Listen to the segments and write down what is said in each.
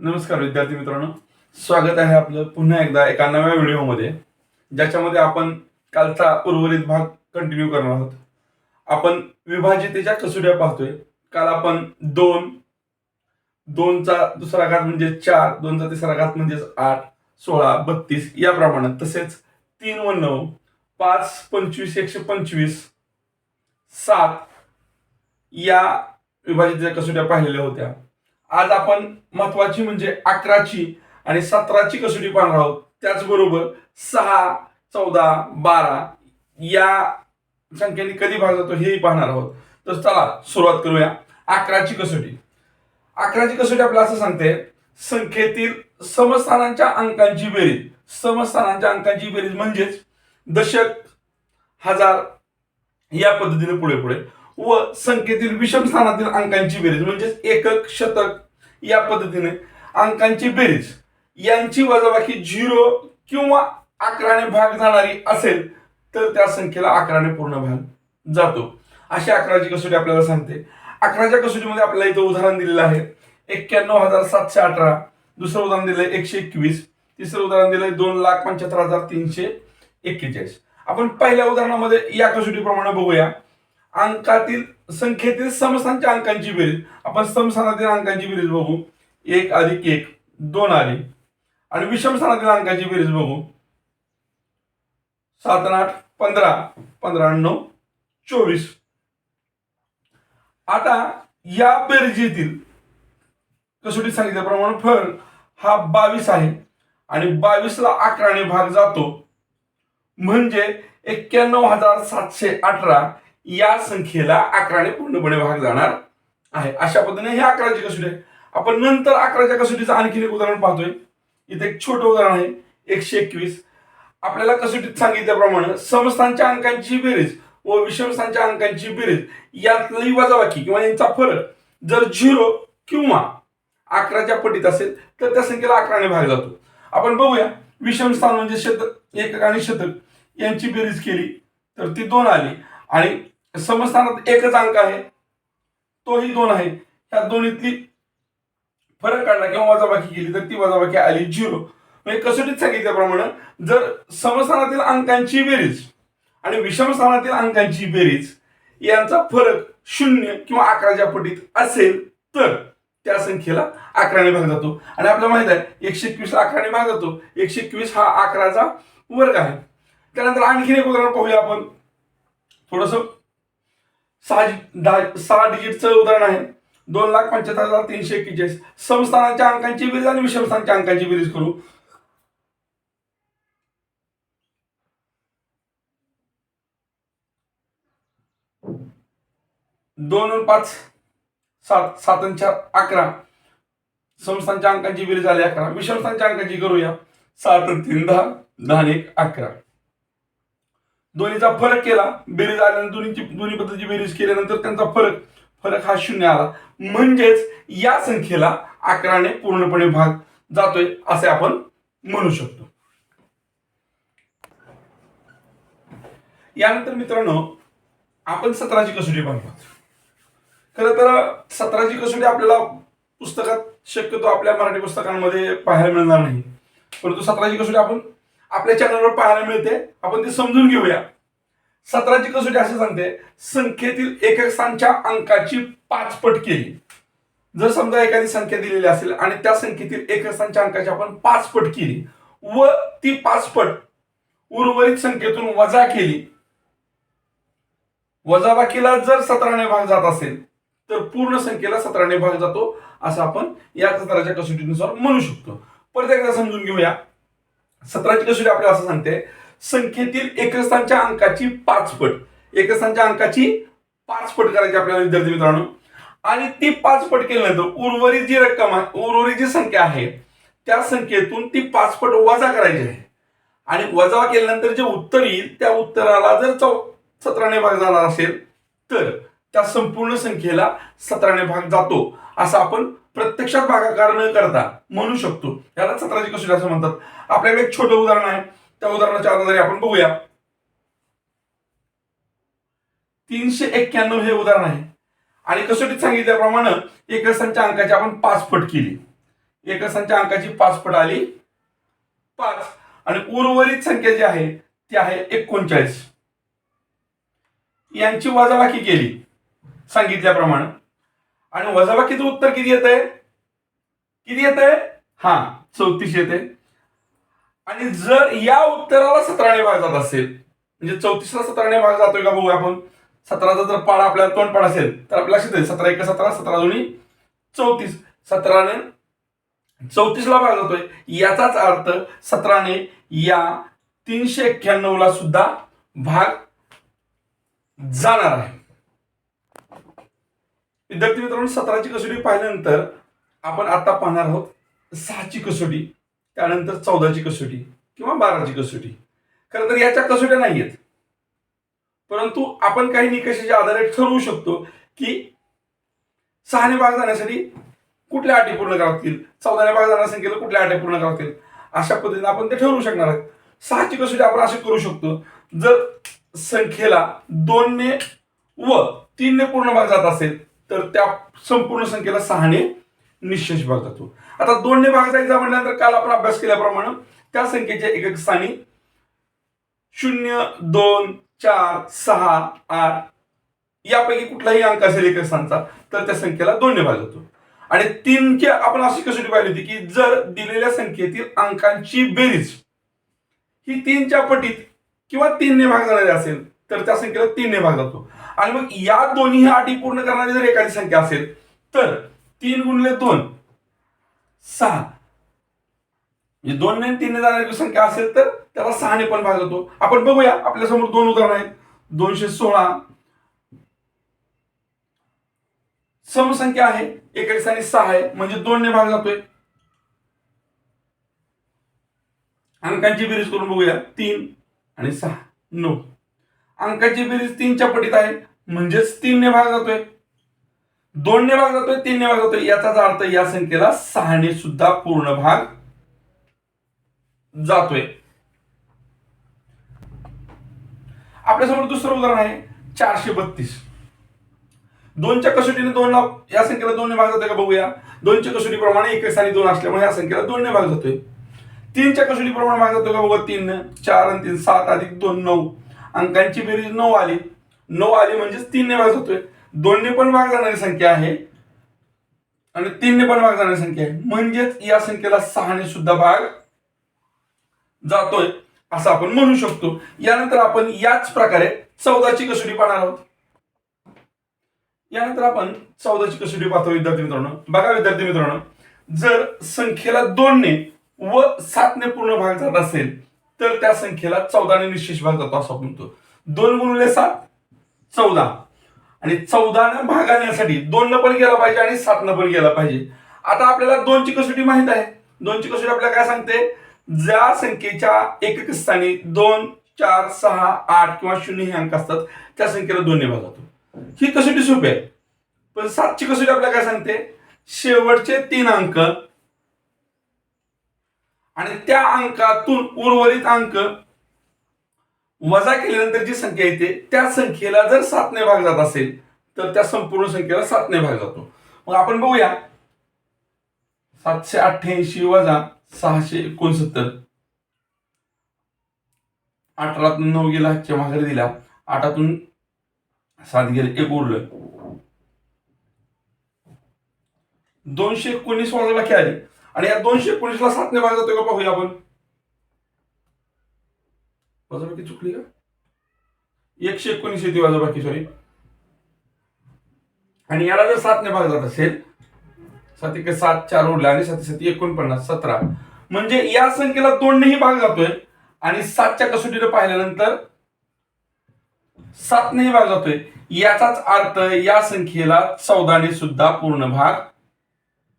नमस्कार विद्यार्थी मित्रांनो. स्वागत आहे आपलं पुन्हा एकदा एका नव्या व्हिडिओमध्ये ज्याच्यामध्ये आपण कालचा उर्वरित भाग कंटिन्यू करणार आहोत. आपण विभाजितेच्या कसोट्या पाहतोय. काल आपण दोन दोनचा दुसरा घात म्हणजे चार दोनचा तिसरा घात म्हणजेच आठ सोळा बत्तीस या प्रमाणात. तसेच तीन व नऊ पाच पंचवीस एकशे पंचवीस सात या विभाजितेच्या कसोट्या पाहिलेल्या होत्या. आज आपण महत्वाची म्हणजे अकराची आणि सतराची कसोटी पाहणार आहोत. त्याचबरोबर सहा चौदा बारा या संख्येने कधी भाग जातो हेही पाहणार आहोत. तर चला सुरुवात करूया. अकराची कसोटी. अकराची कसोटी आपल्याला असं सांगते संख्येतील समस्थानांच्या अंकांची बेरीज. समस्थानांच्या अंकांची बेरीज म्हणजेच दशक हजार या पद्धतीने पुढे पुढे. व संख्येतील विषम स्थानातील अंकांची बेरीज म्हणजेच एकक शतक या पद्धतीने अंकांची बेरीज. यांची वजाबाकी झिरो किंवा अकराने भाग जाणारी असेल तर त्या संख्येला अकराने पूर्ण भाग जातो. अशी अकराची कसोटी आपल्याला सांगते. अकराच्या कसोटीमध्ये आपल्याला इथं उदाहरण दिलेलं आहे. एक्क्याण्णव हजार सातशे अठरा. दुसरं उदाहरण दिलंय एकशे एकवीस. तिसरं उदाहरण दिलंय दोन लाख पंच्याहत्तर हजार तीनशे एक्केचाळीस. आपण पहिल्या उदाहरणामध्ये या कसोटीप्रमाणे बघूया. अंकातील संख्येतील समस्थानच्या अंकांची बेरीज. आपण समस्थानातील अंकांची बेरीज बघू. एक अधिक एक दोन आली. आणि विषमस्थानातील अंकाची अंकांची बेरीज बघू. सात आठ पंधरा. पंधरा नऊ चोवीस. आता या बेरजेतील कसोटी सांगितल्याप्रमाणे फळ हा बावीस आहे. आणि बावीसला अकराने भाग जातो. म्हणजे एक्क्याण्णव हजार सातशे अठरा या संख्येला अकराने पूर्णपणे भाग जाणार आहे. अशा पद्धतीने हे अकराची कसोटी आहे. आपण नंतर अकराच्या कसोटीचं आणखी एक उदाहरण पाहतोय. इथे एक छोटं उदाहरण आहे. एकशे एकवीस. आपल्याला कसोटीत सांगितल्याप्रमाणे समस्थानच्या अंकांची बेरीज व विषमस्थानच्या अंकांची बेरीज यातली वजाबाकी किंवा यांचा फरक जर झिरो किंवा अकराच्या पटीत असेल तर त्या संख्येला अकराने भाग जातो. आपण बघूया. विषमस्थान म्हणजे शतक एकक आणि शतक यांची बेरीज केली तर ती दोन आली आणि समस्थानात एकच अंक आहे. तोही दोन आहे. ह्या दोन्हीतली फरक काढला किंवा वजाबाकी केली तर ती वजाबाकी आली झिरो. म्हणजे कसोटीत सांगितल्याप्रमाणे जर समस्थानातील अंकांची बेरीज आणि विषमस्थानातील अंकांची बेरीज यांचा फरक शून्य किंवा अकराच्या पटीत असेल तर त्या संख्येला अकराने भाग जातो आणि आपल्याला माहीत आहे एकशे एकवीस अकराने भाग जातो एकशे एकवीस हा अकराचा वर्ग आहे. त्यानंतर आणखीन एक उदाहरण पाहूया आपण. थोडस सहा दहा सहा डिजिटचं उदाहरण आहे. दोन लाख पंच्याहत्तर हजार तीनशे एक्केचाळीस. समस्थानाच्या अंकांची बेरीज आणि विषमस्थानाच्या अंकांची बेरीज करू. दोन पाच सात सात चार अकरा. संस्थांच्या अंकांची बेरीज झाली अकरा. विषमस्थानच्या अंकांची करूया. सात तीन दहा. दहा एक अकरा. दोन्हीचा फरक केला. बेरीज आल्यानंतर दोन्हीची दोन्ही पद्धतीची बेरीज केल्यानंतर त्यांचा फरक फरक हा शून्य आला. म्हणजेच या संख्येला अकराने पूर्णपणे भाग जातोय असे आपण म्हणू शकतो. यानंतर मित्रांनो आपण सतराची कसोटी पाहतो खरं तर सतराची कसोटी आपल्याला पुस्तकात शक्यतो आपल्या मराठी पुस्तकांमध्ये पाहायला मिळणार नाही. परंतु सतराची कसोटी आपण आपल्या चॅनलवर पाहायला मिळते. आपण ती समजून घेऊया. सतराची कसोटी असे सांगते संख्येतील एकक स्थानच्या अंकाची पाच पट केली जर समजा एखादी संख्या दिलेली असेल आणि त्या संख्येतील एकक स्थानच्या अंकाची आपण पाच पट केली व ती पाच पट उर्वरित संख्येतून वजा केली. वजाबाकीला जर सतराने भाग जात असेल तर पूर्ण संख्येला सतराने भाग जातो असं आपण या सतराच्या कसोटीनुसार म्हणू शकतो. परत एकदा समजून घेऊया. सतराची कसोटी आपल्याला असं सांगते. संख्येतील एकस्थानच्या अंकाची पाच पट. एकस्थानच्या अंकाची पाच पट करायची आपल्याला विद्यार्थी मित्रांनो. आणि ती पाच पट केल्यानंतर उर्वरित जी रक्कम आहे उर्वरित जी संख्या आहे त्या संख्येतून ती पाच पट वजा करायची आहे. आणि वजा केल्यानंतर जे उत्तर येईल त्या उत्तराला जर चौ सतराने भाग जाणार असेल तर त्या संपूर्ण संख्येला सतराने भाग जातो. असं आपण प्रत्यक्षात भागाकार न करता म्हणू शकतो. याला सतराची कसोटी असं म्हणतात? आपल्याकडे एक छोटं उदाहरण आहे. त्या उदाहरणाच्या आधारे आपण बघूया. तीनशे एक्क्याण्णव हे उदाहरण आहे. आणि कसोटीत सांगितल्याप्रमाणे एकस्थानच्या अंकाची आपण पाच पट केली. एकक अंकाची पाच पट आली. पाच. आणि उर्वरित संख्या जी आहे ती आहे एकोणचाळीस. यांची वजाबाकी केली. सांगितल्याप्रमाणे. आणि वजाबाकीचं उत्तर किती येत आहे किती येत आहे हा चौतीस येते. आणि जर या उत्तराला सतराने भाग जात असेल म्हणजे चौतीसला सतराने भाग जातोय का बघूया आपण. सतराचा जर पाडा आपल्याला तोंड पाड असेल तर आपल्याला लक्षात येईल सतरा एक सतरा सतरा दोन्ही चौतीस. सतराने चौतीसला भाग जातोय. याचाच अर्थ सतराने या तीनशे एक्क्याण्णवला सुद्धा भाग जाणार आहे. विद्यार्थी मित्रांनो सतराची कसोटी पाहिल्यानंतर आपण आता पाहणार आहोत सहाची कसोटी त्यानंतर चौदाची कसोटी किंवा बाराची कसोटी. खरं तर याच्या कसोट्या नाही आहेत परंतु आपण काही निकषाच्या आधारे ठरवू शकतो की सहाने भाग जाण्यासाठी कुठल्या अटी पूर्ण करावतील चौदाने भाग जाणार संख्येला कुठल्या अटी पूर्ण करावतील अशा पद्धतीने आपण ते ठरवू शकणार आहोत. सहाची कसोटी आपण असे करू शकतो जर संख्येला दोनने व तीनने पूर्ण भाग जात असेल तर त्या संपूर्ण संख्येला सहाने निशेष भाग जातो आता दोनने भाग जायचा म्हटल्यानंतर काल आपण अभ्यास केल्याप्रमाणे त्या संख्येच्या एकक स्थानी शून्य दोन चार सहा आठ यापैकी कुठलाही अंक असेल एकक स्थानचा तर त्या संख्येला दोनने भाग जातो आणि तीनच्या आपण अशी कसोटी पाहिली होती की जर दिलेल्या संख्येतील अंकांची बेरीज ही तीनच्या पटीत किंवा तीनने भाग जाणारी असेल तर त्या संख्येला तीनने भाग जातो आणि मग या दोन्ही अटी पूर्ण करणारी जर एखादी संख्या असेल तर तीन गुणले दोन सहा. म्हणजे दोन ने तीनने जाणारी संख्या असेल तर त्याला सहाने पण भाग जातो आपण बघूया आपल्यासमोर दोन उदाहरण आहेत. दोनशे सोळा. समसंख्या आहे एका स्थानी सहा आहे म्हणजे दोन ने भाग जातोय. अंकांची बेरीज करून बघूया तीन आणि सहा नऊ. अंकाची बेरीज तीनच्या पटीत आहे. म्हणजेच तीनने भाग जातोय. दोनने भाग जातोय तीनने भाग जातोय. याचाच अर्थ या संख्येला सहाने सुद्धा पूर्ण भाग जातोय. आपल्यासमोर दुसरं उदाहरण आहे चारशे बत्तीस. दोनच्या कसोटीने दोन या संख्येला दोनने भाग जातोय का बघूया. दोनच्या कसोटीप्रमाणे एक आणि दोन असल्यामुळे या संख्येला दोनने भाग जातोय. तीनच्या कसोटीप्रमाणे भाग जातोय का बघा तीन चार आणि तीन सात अधिक दोन नऊ. अंकांची बेरीज नऊ आली. नऊ आली म्हणजेच तीनने भाग जातोय. दोनने पण भाग जाणारी संख्या आहे. आणि तीनने पण भाग जाणारी संख्या आहे. म्हणजेच या संख्येला सहाने सुद्धा भाग जातोय. असं आपण म्हणू शकतो. यानंतर आपण याच प्रकारे चौदाची कसोटी पाहणार आहोत. यानंतर आपण चौदाची कसोटी पाहतो विद्यार्थी मित्रांनो. बघा विद्यार्थी मित्रांनो. जर संख्येला दोनने व सातने पूर्ण भाग जात असेल तर त्या संख्येला चौदाने निशेष भाग जातो असं म्हणतो. दोन गुणले सात चौदा. आणि चौदानं भागाण्यासाठी दोन पण गेला पाहिजे आणि सात न पण गेला पाहिजे. आता आपल्याला दोनची कसोटी माहीत आहे. दोनची कसोटी आपल्याला काय सांगते? ज्या संख्येच्या एकक स्थानी दोन चार सहा आठ किंवा शून्य हे अंक असतात त्या संख्येला दोन्ही भाग ही कसोटी सोपी आहे. पण सातची कसोटी आपल्याला काय सांगते? शेवटचे तीन अंक आणि त्या अंकातून उर्वरित अंक वजा केल्यानंतर जी संख्या येते त्या संख्येला जर सातने भाग जात असेल तर त्या संपूर्ण संख्येला सातने भाग जातो. मग आपण बघूया. सातशे अठ्ठ्याऐंशी वजा सहाशे एकोणसत्तर. अठरातून नऊ गेला हातच्या माघारी दिला. आठातून सात गेले एक उरलं. दोनशे एकोणीस वाजायला आली. आणि या दोनशे एकोणीसला सातने भाग जातो का पाहूया आपण. वजाबाकी चुकली का? एकशे एकोणीस येते वजाबाकी सॉरी आणि याला जर सातने भाग जात असेल सात एक सात चार उरला आणि सात सात एकोणपन्नास सतरा. म्हणजे या संख्येला दोननेही भाग जातोय आणि सातच्या कसोटीने पाहिल्यानंतर सातनेही भाग जातोय. याचाच अर्थ या संख्येला चौदाने सुद्धा पूर्ण भाग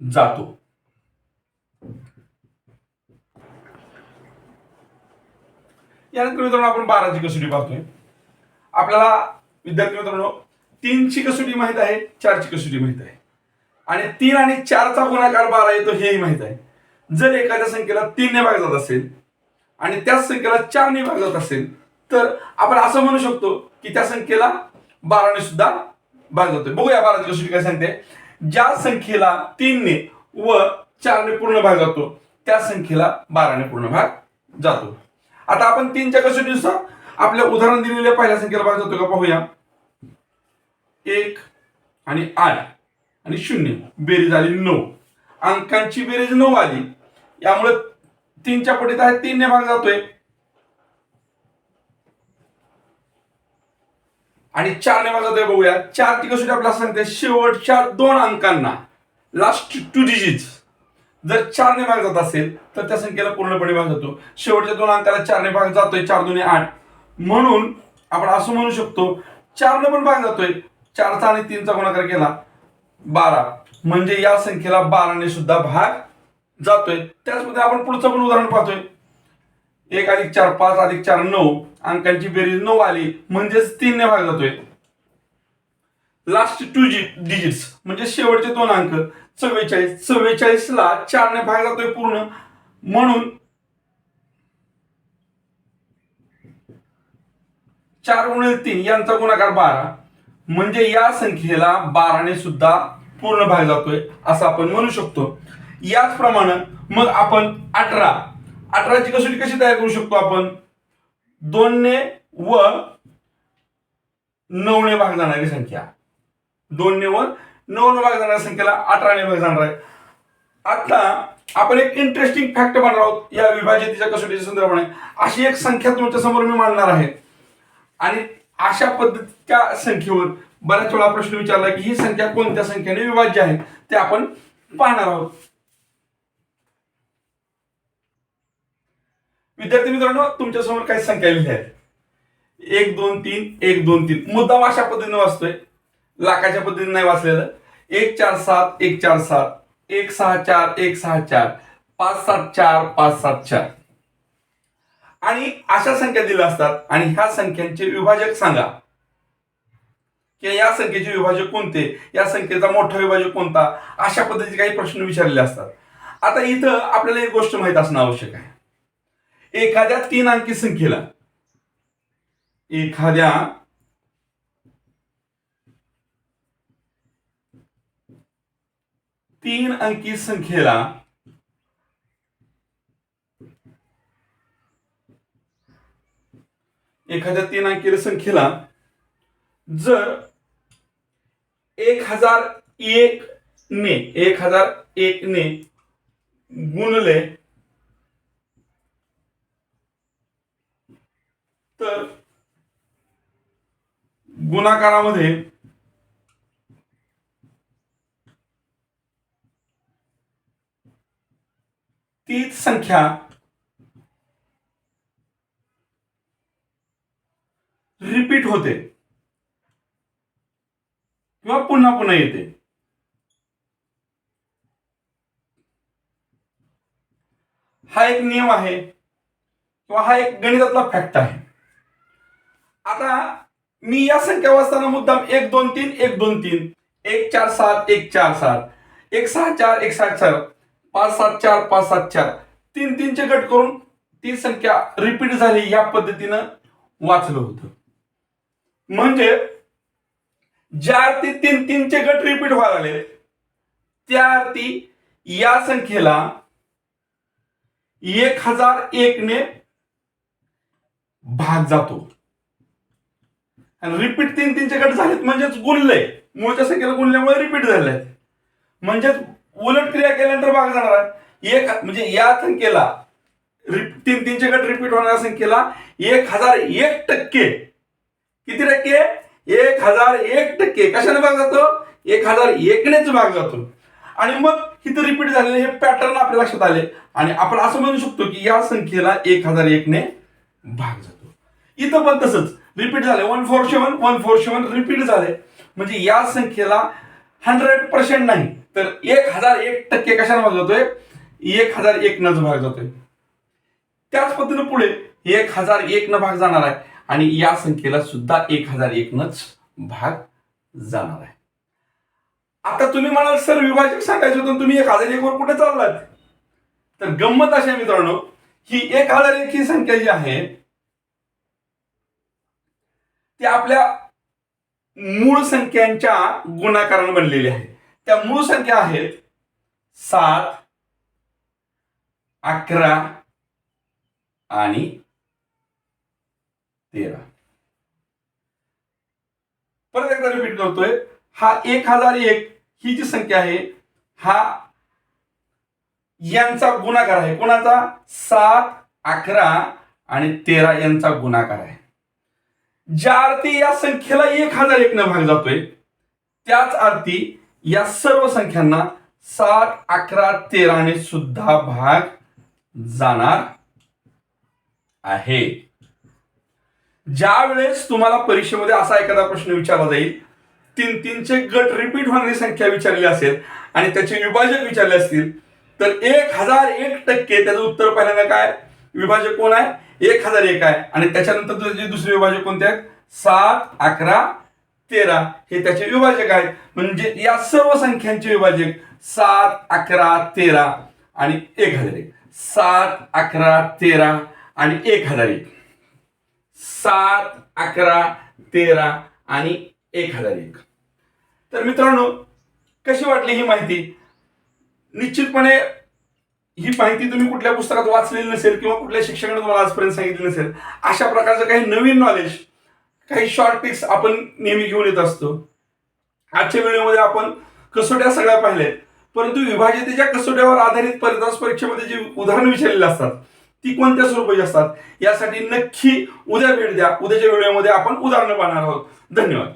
जातो. यानंतर मित्रांनो आपण बाराची कसोटी पाहतोय. आपल्याला विद्यार्थी मित्रांनो तीनची कसोटी माहीत आहे चारची कसोटी माहीत आहे. आणि तीन आणि चारचा गुणाकार बारा येतो हेही माहीत आहे. जर एखाद्या संख्येला तीनने भाग जात असेल आणि त्याच संख्येला चारने भाग जात असेल तर आपण असं म्हणू शकतो की त्या संख्येला बाराने सुद्धा भाग जातोय बघूया बाराची कसोटी काय सांगते. ज्या संख्येला तीनने व चारने पूर्ण भाग जातो त्या संख्येला बाराने पूर्ण भाग जातो. आता आपण तीनच्या कसोटीनुसार आपल्या उदाहरण दिलेल्या पहिल्या संख्येला भाग जातो का पाहूया. एक आणि आठ आणि शून्य. बेरीज आली नऊ. अंकांची बेरीज नऊ आली. यामुळे तीनच्या पटीत आहे तीनने भाग जातोय. आणि चारने भाग जातोय बघूया. चार ती कसोटी आपल्याला सांगते? शेवटच्या दोन अंकांना. लास्ट टू डिजिट जर चारने भाग जात असेल तर त्या संख्येला पूर्णपणे भाग जातो. शेवटच्या दोन अंकाला चारने भाग जातोय चार दोन्ही आठ. म्हणून आपण असं म्हणू शकतो चारने पण भाग जातोय. चारचा आणि तीनचा गुणाकार केला बारा. म्हणजे या संख्येला बाराने सुद्धा भाग जातोय. त्याचमध्ये आपण पुढचं पण उदाहरण पाहतोय. एक अधिक चार पाच अधिक चार नऊ. अंकांची बेरीज नऊ आली म्हणजेच तीनने भाग जातोय. लास्ट टू जी डिजिट्स म्हणजे शेवटचे दोन अंक. चव्वेचाळीस. चव्वेचाळीस ला चारने भाग जातोय पूर्ण. म्हणून चार गुणिले तीन यांचा गुणाकार बारा. म्हणजे या संख्येला बाराने सुद्धा पूर्ण भाग जातोय असं आपण म्हणू शकतो. याचप्रमाणे मग आपण अठरा. अठराची कसोटी कशी तयार करू शकतो आपण? दोनने व नऊने भाग जाणारी संख्या. दोनने व नऊने भाग जाणाऱ्या संख्येला अठराने भाग जाणार आहे. आता आपण एक इंटरेस्टिंग फॅक्ट बनणार आहोत. या विभाजितीच्या कसोटीच्या संदर्भाने. अशी एक संख्या तुमच्यासमोर मी मांडणार आहे. आणि अशा पद्धतीच्या संख्येवर बऱ्याच वेळा प्रश्न विचारला की ही संख्या कोणत्या संख्येने विभाज्य आहे? ते आपण पाहणार आहोत. विद्यार्थी मित्रांनो तुमच्यासमोर काही संख्या लिहिल्या आहेत. एक दोन तीन एक दोन तीन. मुद्दाम अशा पद्धतीने वाचतोय. लाखाच्या पद्धतीने नाही वाचलेलं. एक चार सात एक चार सात एक सहा चार एक सहा चार पाच सात चार पाच सात चार. आणि अशा संख्या दिल्या असतात. आणि ह्या संख्यांचे विभाजक सांगा. की या संख्येचे विभाजक कोणते? या संख्येचा मोठा विभाजक कोणता? अशा पद्धतीचे काही प्रश्न विचारलेले असतात. आता इथं आपल्याला एक गोष्ट माहीत असणं आवश्यक आहे. एखाद्या तीन अंकी संख्येला एखाद्या तीन अंकी संख्येला एखाद्या तीन अंकी संख्येला जर एक हजार एक ने एक हजार एक ने गुणले तर गुणाकारामध्ये तीच संख्या रिपीट होते. किंवा पुन्हा पुन्हा येते. हा एक नियम आहे किंवा हा एक गणितातला फॅक्ट आहे. आता मी या संख्या वाचताना मुद्दाम एक दोन तीन एक दोन तीन एक चार सात एक चार सात एक सहा चार एक सात चार पाच सात चार पाच सात चार. तीन तीनचे गट करून ती संख्या रिपीट झाली या पद्धतीनं वाचलं होतं. म्हणजे ज्या अर्थी तीन तीनचे गट रिपीट व्हायला लागले त्या अर्थी या संख्येला एक हजार एक ने भाग जातो. आणि रिपीट तीन तीनचे गट झालेत म्हणजेच गुणले मूळच्या संख्येला गुणल्यामुळे रिपीट झाले म्हणजेच उलट क्रिया केल्यानंतर भाग जाणार आहे. एक म्हणजे या संख्येला रिप- तीन तीनशे गट रिपीट होणाऱ्या संख्येला एक हजार एक टक्के. किती टक्के? एक हजार एक टक्के. कशाने भाग जातो? एक हजार एकनेच भाग जातो. आणि मग इथं रिपीट झालेले हे पॅटर्न आपल्या लक्षात आले. आणि आपण असं म्हणू शकतो की या संख्येला एक हजार एकने भाग जातो. इथं पण तसंच. रिपीट झाले. One four seven one four seven repeat झाले. म्हणजे या संख्येला हंड्रेड पर्सेंट नाही. तर एक हजार एक टक्के कशाने भाग जातोय एक हजार एक नच भाग जातोय त्याच पद्धतीने पुढे एक हजार एक न भाग जाणार आहे आणि या संख्येला सुद्धा एक हजार एक नच भाग जाणार आहे. आता तुम्ही म्हणाल सर विभाजक सांगायचं होतं तुम्ही एक हजार एक वर कुठे चाललात? तर गंमत अशी आहे मित्रांनो ही एक हजार एक ही संख्या जी आहे ती आपल्या मूळ संख्यांच्या गुणाकारानं बनलेली आहे. त्या मूळ संख्या आहेत सात अकरा आणि तेरा. परत एकदा रिपीट करतोय. हा एक हजार एक ही जी संख्या आहे हा यांचा गुणाकार आहे. कोणाचा? सात अकरा आणि तेरा यांचा गुणाकार आहे. ज्या अर्थी या संख्येला एक हजार एक न भाग जातोय त्याच अर्थी या सर्व संख्यांना सात अकरा तेराने सुद्धा भाग जाणार आहे. ज्या वेळेस तुम्हाला परीक्षेमध्ये असा एखादा प्रश्न विचारला जाईल तीन तीनचे गट रिपीट होणारी संख्या विचारली असेल आणि त्याचे विभाजक विचारले असतील तर एक हजार एक टक्के त्याचं उत्तर पहिल्यांदा काय? विभाजक कोण आहे? एक हजार एक आहे. आणि त्याच्यानंतर दुसरे विभाजक कोणते आहेत? सात अकरा तेरा हे त्याचे विभाजक आहेत. म्हणजे या सर्व संख्यांचे विभाजक सात अकरा तेरा आणि एक हजार एक. सात अकरा तेरा आणि एक हजार एक. सात अकरा तेरा आणि एक हजार एक. तर मित्रांनो कशी वाटली ही माहिती? निश्चितपणे ही माहिती तुम्ही कुठल्या पुस्तकात वाचलेली नसेल किंवा कुठल्या शिक्षकाने तुम्हाला आजपर्यंत सांगितली नसेल अशा प्रकारचं काही नवीन नॉलेज काही शॉर्ट पिक्स आपण नेहमी घेऊन येत असतो. आजच्या व्हिडिओमध्ये आपण कसोट्या सगळ्या पाहिल्यात. परंतु विभाजितेच्या कसोट्यावर आधारित परिदास परीक्षेमध्ये जी उदाहरणं विचारलेली असतात ती कोणत्या स्वरूपाची असतात? यासाठी नक्की उद्या भेट द्या. उद्याच्या व्हिडिओमध्ये आपण उदाहरणं पाहणार आहोत. धन्यवाद.